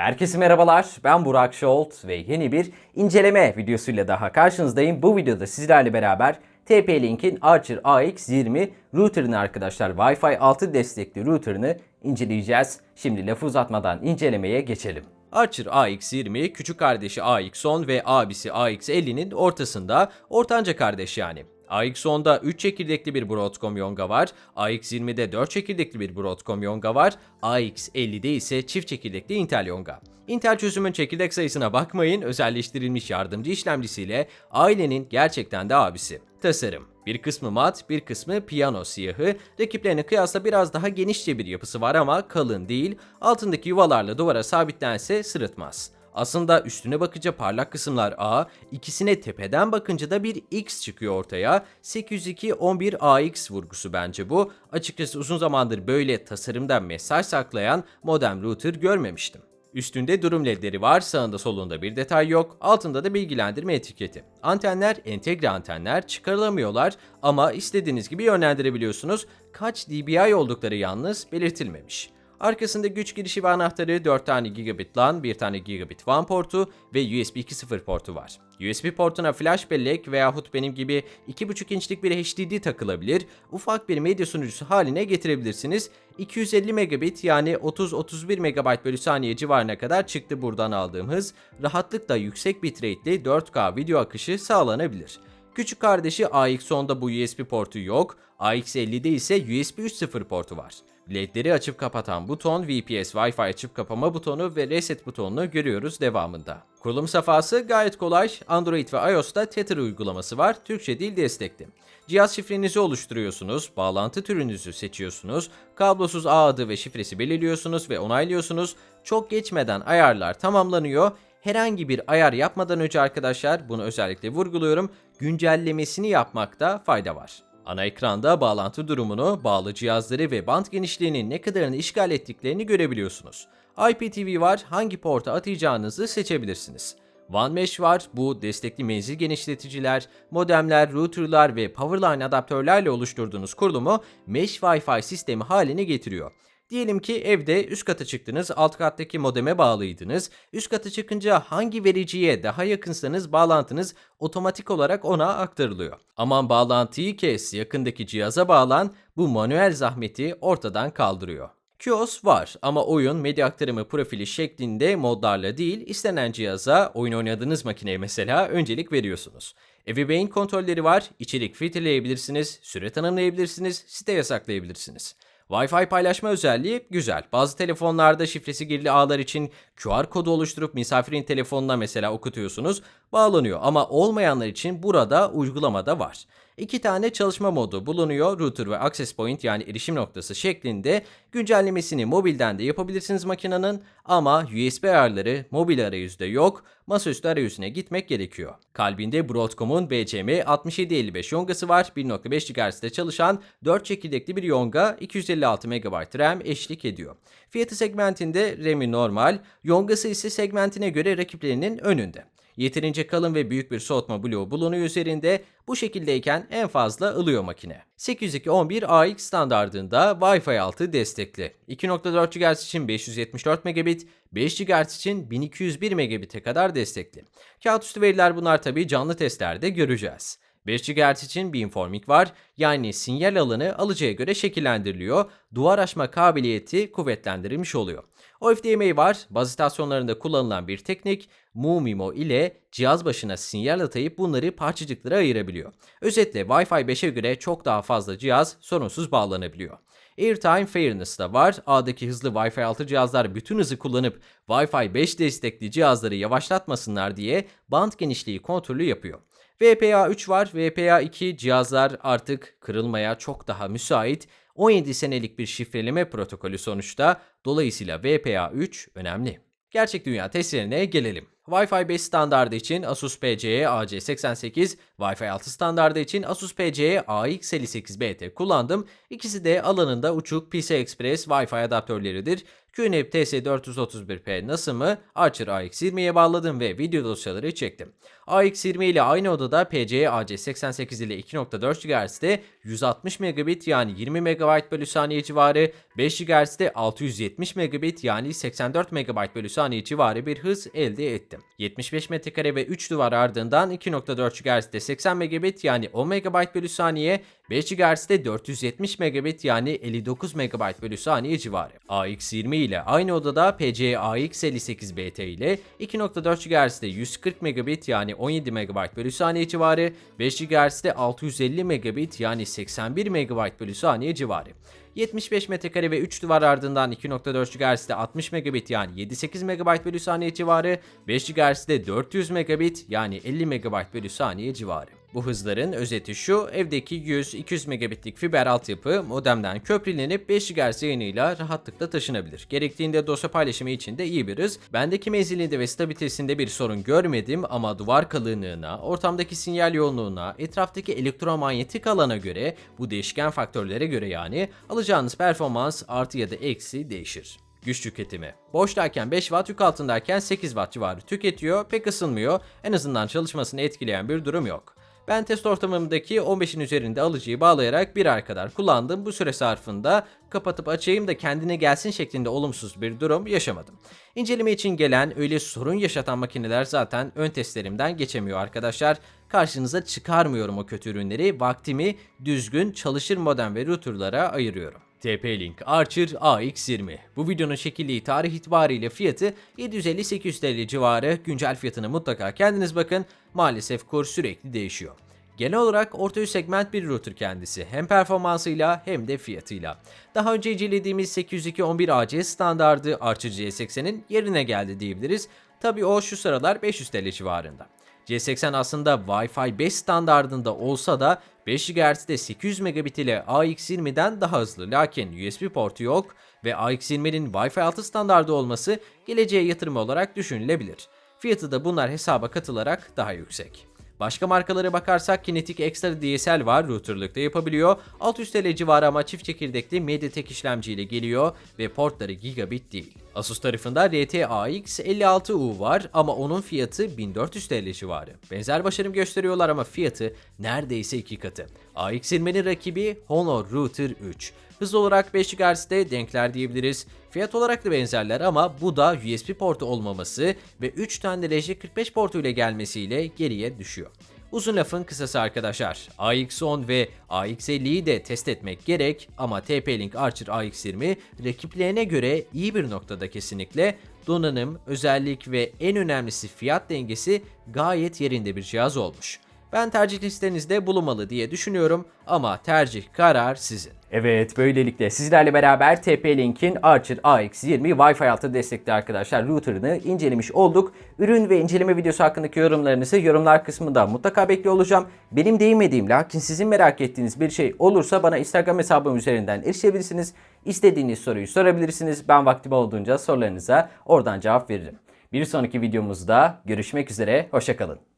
Herkese merhabalar. Ben Burak Şolt ve yeni bir inceleme videosuyla daha karşınızdayım. Bu videoda sizlerle beraber TP-Link'in Archer AX20 router'ını arkadaşlar Wi-Fi 6 destekli router'ını inceleyeceğiz. Şimdi lafı uzatmadan incelemeye geçelim. Archer AX20 küçük kardeşi AX10 ve abisi AX50'nin ortasında ortanca kardeş yani. AX10'da 3 çekirdekli bir Broadcom Yonga var. AX20'de 4 çekirdekli bir Broadcom Yonga var. AX50'de ise çift çekirdekli Intel Yonga. Intel çözümün çekirdek sayısına bakmayın, özelleştirilmiş yardımcı işlemcisiyle ailenin gerçekten de abisi. Tasarım. Bir kısmı mat, bir kısmı piyano siyahı. Rakiplerine kıyasla biraz daha genişçe bir yapısı var ama kalın değil. Altındaki yuvalarla duvara sabitlense sırıtmaz. Aslında üstüne bakınca parlak kısımlar A, ikisine tepeden bakınca da bir X çıkıyor ortaya. 802.11ax vurgusu bence bu. Açıkçası uzun zamandır böyle tasarımda mesaj saklayan modem router görmemiştim. Üstünde durum ledleri var, sağında solunda bir detay yok, altında da bilgilendirme etiketi. Antenler entegre antenler, çıkarılamıyorlar ama istediğiniz gibi yönlendirebiliyorsunuz. Kaç dBi oldukları yalnız belirtilmemiş. Arkasında güç girişi ve anahtarı 4 tane gigabit LAN, 1 tane gigabit WAN portu ve USB 2.0 portu var. USB portuna flash bellek veyahut benim gibi 2.5 inçlik bir HDD takılabilir, ufak bir medya sunucusu haline getirebilirsiniz. 250 megabit yani 30-31 MB bölü saniye civarına kadar çıktı buradan aldığım hız. Rahatlıkla yüksek bitrate'li 4K video akışı sağlanabilir. Küçük kardeşi AX10'da bu USB portu yok, AX50'de ise USB 3.0 portu var. LED'leri açıp kapatan buton, VPS Wi-Fi açıp kapama butonu ve reset butonunu görüyoruz devamında. Kurulum safhası gayet kolay. Android ve iOS'ta Tether uygulaması var. Türkçe dil destekli. Cihaz şifrenizi oluşturuyorsunuz, bağlantı türünüzü seçiyorsunuz, kablosuz ağ adı ve şifresi belirliyorsunuz ve onaylıyorsunuz. Çok geçmeden ayarlar tamamlanıyor. Herhangi bir ayar yapmadan önce arkadaşlar bunu özellikle vurguluyorum. Güncellemesini yapmakta fayda var. Ana ekranda bağlantı durumunu, bağlı cihazları ve band genişliğinin ne kadarını işgal ettiklerini görebiliyorsunuz. IPTV var, hangi porta atayacağınızı seçebilirsiniz. OneMesh var, bu destekli menzil genişleticiler, modemler, routerlar ve powerline adaptörlerle oluşturduğunuz kurulumu Mesh Wi-Fi sistemi haline getiriyor. Diyelim ki evde üst kata çıktınız, alt kattaki modeme bağlıydınız. Üst kata çıkınca hangi vericiye daha yakınsanız bağlantınız otomatik olarak ona aktarılıyor. Aman bağlantıyı kes, yakındaki cihaza bağlan, bu manuel zahmeti ortadan kaldırıyor. QoS var ama oyun medya aktarımı profili şeklinde modlarla değil, istenen cihaza, oyun oynadığınız makineye mesela öncelik veriyorsunuz. Ebeveyn kontrolleri var, içerik filtreleyebilirsiniz, süre tanımlayabilirsiniz, site yasaklayabilirsiniz. Wi-Fi paylaşma özelliği güzel. Bazı telefonlarda şifresi girili ağlar için QR kodu oluşturup misafirin telefonuna mesela okutuyorsunuz, bağlanıyor. Ama olmayanlar için burada uygulamada var. İki tane çalışma modu bulunuyor. Router ve access point yani erişim noktası şeklinde güncellemesini mobilden de yapabilirsiniz makinenin ama USB ayarları mobil arayüzde yok. Masaüstü arayüzüne gitmek gerekiyor. Kalbinde Broadcom'un BCM 6755 yongası var. 1.5 GHz'de çalışan 4 çekirdekli bir yonga 256 MB RAM eşlik ediyor. Fiyatı segmentinde RAM'i normal, yongası ise segmentine göre rakiplerinin önünde. Yeterince kalın ve büyük bir soğutma bloğu bulunuyor üzerinde. Bu şekildeyken en fazla ılıyor makine. 802.11ax standardında Wi-Fi 6 destekli. 2.4 GHz için 574 megabit, 5 GHz için 1201 megabit'e kadar destekli. Kağıtüstü veriler bunlar tabii canlı testlerde göreceğiz. 5 GHz için beamforming var. Yani sinyal alanı alıcıya göre şekillendiriliyor. Duvar aşma kabiliyeti kuvvetlendirilmiş oluyor. OFDMA var. Baz istasyonlarında kullanılan bir teknik. MuMimo ile cihaz başına sinyal atayıp bunları parçacıklara ayırabiliyor. Özetle Wi-Fi 5'e göre çok daha fazla cihaz sorunsuz bağlanabiliyor. Airtime Fairness da var. Ağdaki hızlı Wi-Fi 6 cihazlar bütün hızı kullanıp Wi-Fi 5 destekli cihazları yavaşlatmasınlar diye band genişliği kontrolü yapıyor. VPA3 var. VPA2 cihazlar artık kırılmaya çok daha müsait. 17 senelik bir şifreleme protokolü sonuçta. Dolayısıyla VPA3 önemli. Gerçek dünya testlerine gelelim. Wi-Fi 5 standardı için Asus PCIe AC88, Wi-Fi 6 standardı için Asus PCIe AX58BT kullandım. İkisi de alanında uçuk PCI Express Wi-Fi adaptörleridir. QNAP TS431P NAS'ımı Archer AX20'ye bağladım ve video dosyaları çektim. AX20 ile aynı odada PCIe AC88 ile 2.4 GHz'de 160 megabit yani 20 MB bölü saniye civarı, 5 GHz'de 670 megabit yani 84 MB bölü saniye civarı bir hız elde ettim. 75 metrekare ve 3 duvar ardından 2.4 GHz'de 80 megabit yani 10 MB bölü saniye, 5 GHz'de 470 megabit yani 59 MB bölü saniye civarı. AX20 ile aynı odada PCIe AX58BT ile 2.4 GHz'de 140 megabit yani 17 MB bölü saniye civarı, 5 GHz'de 650 megabit yani 81 MB bölü saniye civarı. 75 metrekare ve 3 duvar ardından 2.4 GHz'de 60 megabit yani 7-8 MB bölü saniye civarı, 5 GHz'de 400 megabit yani 50 MB bölü saniye civarı. Bu hızların özeti şu, evdeki 100-200 megabitlik fiber altyapı modemden köprülenip 5 GHz yayınıyla rahatlıkla taşınabilir. Gerektiğinde dosya paylaşımı için de iyi bir hız. Bendeki menzilinde ve stabilitesinde bir sorun görmedim ama duvar kalınlığına, ortamdaki sinyal yoğunluğuna, etraftaki elektromanyetik alana göre, bu değişken faktörlere göre yani alacağınız performans artı ya da eksi değişir. Güç tüketimi. Boştayken 5 Watt, yük altındayken 8 Watt civarı tüketiyor, pek ısınmıyor, en azından çalışmasını etkileyen bir durum yok. Ben test ortamımdaki 15'in üzerinde alıcıyı bağlayarak bir ay kadar kullandım. Bu süre zarfında kapatıp açayım da kendine gelsin şeklinde olumsuz bir durum yaşamadım. İnceleme için gelen öyle sorun yaşatan makineler zaten ön testlerimden geçemiyor arkadaşlar. Karşınıza çıkarmıyorum o kötü ürünleri. Vaktimi düzgün çalışır modem ve routerlara ayırıyorum. TP-Link Archer AX20. Bu videonun çekildiği tarih itibariyle fiyatı 750-800 TL civarı. Güncel fiyatını mutlaka kendiniz bakın. Maalesef kur sürekli değişiyor. Genel olarak orta üst segment bir router kendisi. Hem performansıyla hem de fiyatıyla. Daha önce incelediğimiz 802.11ac standardı Archer C80'in yerine geldi diyebiliriz. Tabi o şu sıralar 500 TL civarında. C80 aslında Wi-Fi 5 standardında olsa da 5 GHz'de 800 megabit ile AX20'den daha hızlı. Lakin USB portu yok ve AX20'nin Wi-Fi 6 standardı olması geleceğe yatırım olarak düşünülebilir. Fiyatı da bunlar hesaba katılarak daha yüksek. Başka markalara bakarsak Kinetic Extra DSL var, routerlıkta yapabiliyor. 600 TL civarı ama çift çekirdekli MediaTek işlemciyle geliyor ve portları gigabit değil. Asus tarafında RTAX 56U var ama onun fiyatı 1400 TL civarı. Benzer başarım gösteriyorlar ama fiyatı neredeyse iki katı. AX20'nin rakibi Honor Router 3. Hız olarak 5 GHz'de denkler diyebiliriz. Fiyat olarak da benzerler ama bu da USB portu olmaması ve 3 tane RJ45 portu ile gelmesiyle geriye düşüyor. Uzun lafın kısası arkadaşlar. AX10 ve AX50'yi de test etmek gerek ama TP-Link Archer AX20 rakiplerine göre iyi bir noktada kesinlikle. Donanım, özellik ve en önemlisi fiyat dengesi gayet yerinde bir cihaz olmuş. Ben tercih listenizde bulunmalı diye düşünüyorum ama tercih karar sizin. Evet böylelikle sizlerle beraber TP-Link'in Archer AX20 Wi-Fi 6 destekli arkadaşlar router'ını incelemiş olduk. Ürün ve inceleme videosu hakkındaki yorumlarınızı yorumlar kısmında mutlaka bekliyor olacağım. Benim değinmediğim lakin sizin merak ettiğiniz bir şey olursa bana Instagram hesabım üzerinden erişebilirsiniz. İstediğiniz soruyu sorabilirsiniz. Ben vaktim olduğunca sorularınıza oradan cevap veririm. Bir sonraki videomuzda görüşmek üzere. Hoşçakalın.